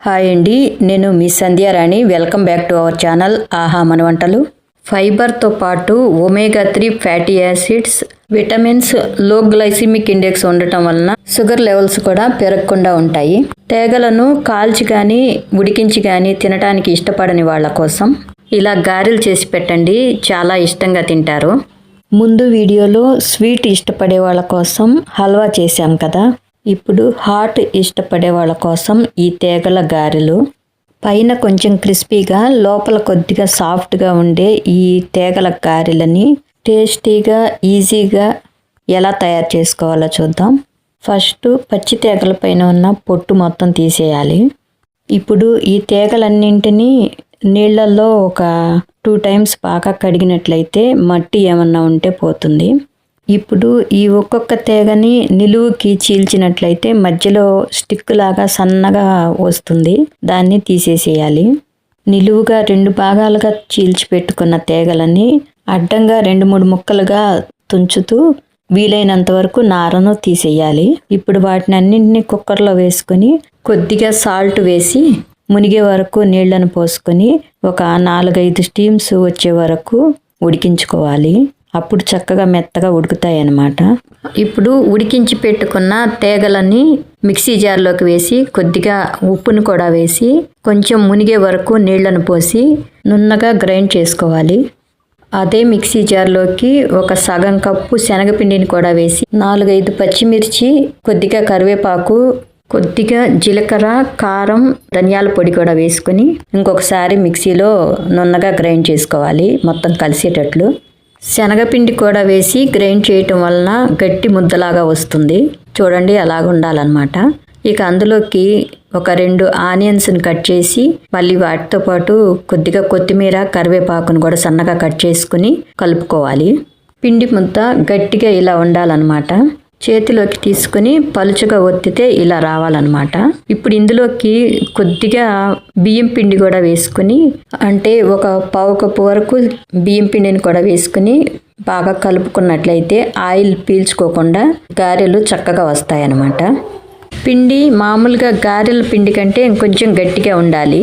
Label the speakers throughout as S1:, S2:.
S1: Hi అండి నేను మీ Sandhyarani welcome back to our channel ఆహా మన వంటలు. ఫైబర్తో పాటు ఒమేగా త్రీ ఫ్యాటీ యాసిడ్స్ విటమిన్స్లో గ్లైసిమిక్ ఇండెక్స్ ఉండటం వలన షుగర్ లెవెల్స్ కూడా పెరగకుండా ఉంటాయి. తేగలను కాల్చి కానీ ఉడికించి కానీ తినడానికి ఇష్టపడని వాళ్ళ కోసం ఇలా గారెలు చేసి పెట్టండి చాలా ఇష్టంగా తింటారు. ముందు వీడియోలో స్వీట్ ఇష్టపడే వాళ్ళ కోసం హల్వా చేశాం కదా ఇప్పుడు హాట్ ఇష్టపడే వాళ్ళ కోసం ఈ తేగల గారెలు. పైన కొంచెం క్రిస్పీగా లోపల కొద్దిగా సాఫ్ట్గా ఉండే ఈ తేగల గారెలని టేస్టీగా ఈజీగా ఎలా తయారు చేసుకోవాలో చూద్దాం. ఫస్ట్ పచ్చి తేగల పైన ఉన్న పొట్టు మొత్తం తీసేయాలి. ఇప్పుడు ఈ తేగలన్నింటినీ నీళ్ళల్లో ఒక టూ టైమ్స్ బాగా కడిగినట్లయితే మట్టి ఏమన్నా ఉంటే పోతుంది. ఇప్పుడు ఈ ఒక్కొక్క తేగని నిలువుకి చీల్చినట్లయితే మధ్యలో స్టిక్ లాగా సన్నగా వస్తుంది. దాన్ని తీసేసేయాలి. నిలువుగా రెండు భాగాలుగా చీల్చి పెట్టుకున్న తేగలని అడ్డంగా రెండు మూడు ముక్కలుగా తుంచుతూ వీలైనంత వరకు నారను తీసేయాలి. ఇప్పుడు వాటిని అన్నింటినీ కుక్కర్లో వేసుకొని కొద్దిగా సాల్ట్ వేసి మునిగే వరకు నీళ్ళను పోసుకొని ఒక నాలుగైదు స్టీమ్స్ వచ్చే వరకు ఉడికించుకోవాలి. అప్పుడు చక్కగా మెత్తగా ఉడుకుతాయి అన్నమాట ఇప్పుడు ఉడికించి పెట్టుకున్న తేగలని మిక్సీ జార్లోకి వేసి కొద్దిగా ఉప్పును కూడా వేసి కొంచెం మునిగే వరకు నీళ్ళను పోసి నున్నగా గ్రైండ్ చేసుకోవాలి. అదే మిక్సీ జార్లోకి ఒక సగం కప్పు శనగపిండిని కూడా వేసి నాలుగైదు పచ్చిమిర్చి కొద్దిగా కరివేపాకు కొద్దిగా జీలకర్ర కారం ధనియాల పొడి కూడా వేసుకొని ఇంకొకసారి మిక్సీలో నున్నగా గ్రైండ్ చేసుకోవాలి. మొత్తం కలిసేటట్లు. శనగపిండి కూడా వేసి గ్రైండ్ చేయటం వలన గట్టి ముద్దలాగా వస్తుంది. చూడండి అలాగ ఉండాలన్నమాట. ఇక అందులోకి ఒక రెండు ఆనియన్స్ని కట్ చేసి మళ్ళీ వాటితో పాటు కొద్దిగా కొత్తిమీర కరివేపాకును కూడా సన్నగా కట్ చేసుకుని కలుపుకోవాలి. పిండి ముద్ద గట్టిగా ఇలా ఉండాలన్నమాట. చేతిలోకి తీసుకుని పలుచగా ఒత్తితే ఇలా రావాలన్నమాట. ఇప్పుడు ఇందులోకి కొద్దిగా బియ్యం పిండి కూడా వేసుకుని అంటే ఒక పావు కప్పు వరకు బియ్యం పిండిని కూడా వేసుకుని బాగా కలుపుకున్నట్లయితే ఆయిల్ పీల్చుకోకుండా గారెలు చక్కగా వస్తాయన్నమాట. పిండి మామూలుగా గారెల పిండి కంటే ఇంకొంచెం గట్టిగా ఉండాలి.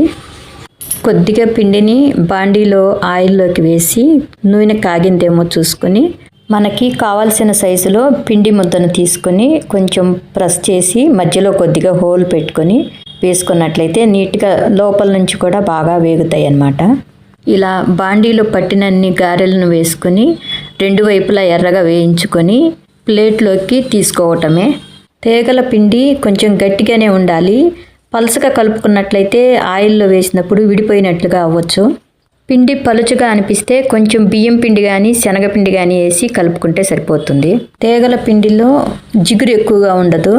S1: కొద్దిగా పిండిని బాండీలో ఆయిల్లోకి వేసి నూనె కాగిందేమో చూసుకొని మనకి కావాల్సిన సైజులో పిండి ముద్దను తీసుకొని కొంచెం ప్రెస్ చేసి మధ్యలో కొద్దిగా హోల్ పెట్టుకొని వేసుకున్నట్లయితే నీట్గా లోపల నుంచి కూడా బాగా వేగుతాయి అన్నమాట ఇలా బాండీలో పట్టినన్ని గారెలను వేసుకొని రెండు వైపులా ఎర్రగా వేయించుకొని ప్లేట్లోకి తీసుకోవటమే. తేగల పిండి కొంచెం గట్టిగానే ఉండాలి. పలసగా కలుపుకున్నట్లయితే ఆయిల్లో వేసినప్పుడు విడిపోయినట్లుగా అవ్వచ్చు. పిండి పలుచగా అనిపిస్తే కొంచెం బియ్యం పిండి కానీ శనగపిండి కానీ వేసి కలుపుకుంటే సరిపోతుంది. తేగల పిండిలో జిగురు ఎక్కువగా ఉండదు.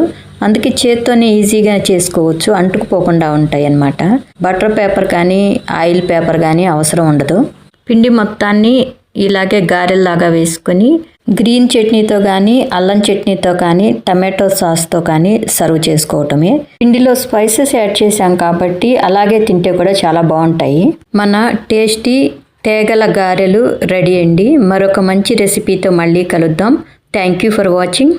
S1: అందుకే చేత్తోనే ఈజీగా చేసుకోవచ్చు. అంటుకుపోకుండా ఉంటాయి అన్నమాట బటర్ పేపర్ కానీ ఆయిల్ పేపర్ కానీ అవసరం ఉండదు. పిండి మొత్తాన్ని ఇలాగే గారెల్లాగా వేసుకొని గ్రీన్ చట్నీతో కానీ అల్లం చట్నీతో కానీ టమాటో సాస్తో కానీ సర్వ్ చేసుకోవటమే. పిండిలో స్పైసెస్ యాడ్ చేసాం కాబట్టి అలాగే తింటే కూడా చాలా బాగుంటాయి. మన టేస్టీ తేగల గారెలు రెడీ అండి. మరొక మంచి రెసిపీతో మళ్ళీ కలుద్దాం. Thank you for watching.